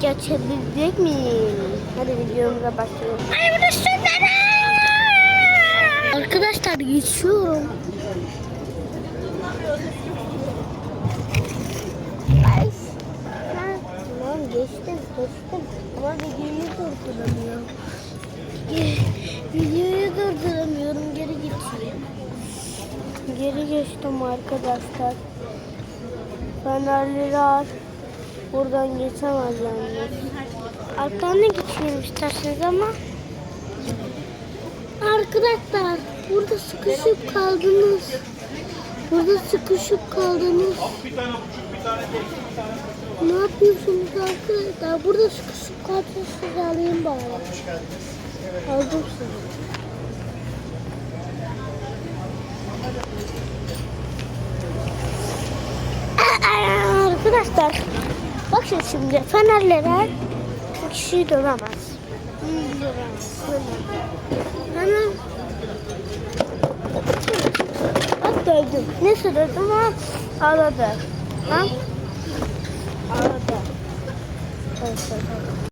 geçebilecek miyim? Hadi videomuza başlayalım. Arkadaşlar geçiyorum. Ay. Tamam geçtim geçtim. Ama videoyu durduramıyorum. Videoyu durduramıyorum. Geri geçeyim. Geri geçtim arkadaşlar. Fenerleri al. Buradan geçemez yani. Alttan da geçeyim isterseniz ama. Arkadaşlar burada sıkışıp kaldınız. Burada sıkışıp kaldınız. Ne yapıyorsunuz arkadaşlar? Burada sıkışıp kaldınız. Sizi alayım bari. Aldım sizi. Arkadaşlar bakın şimdi fenerlere dövemez. Hmm, dövemez. Hemen Bak dövdüm. Ne dövdüm ama ağladı. Ha? Ağladı. Evet.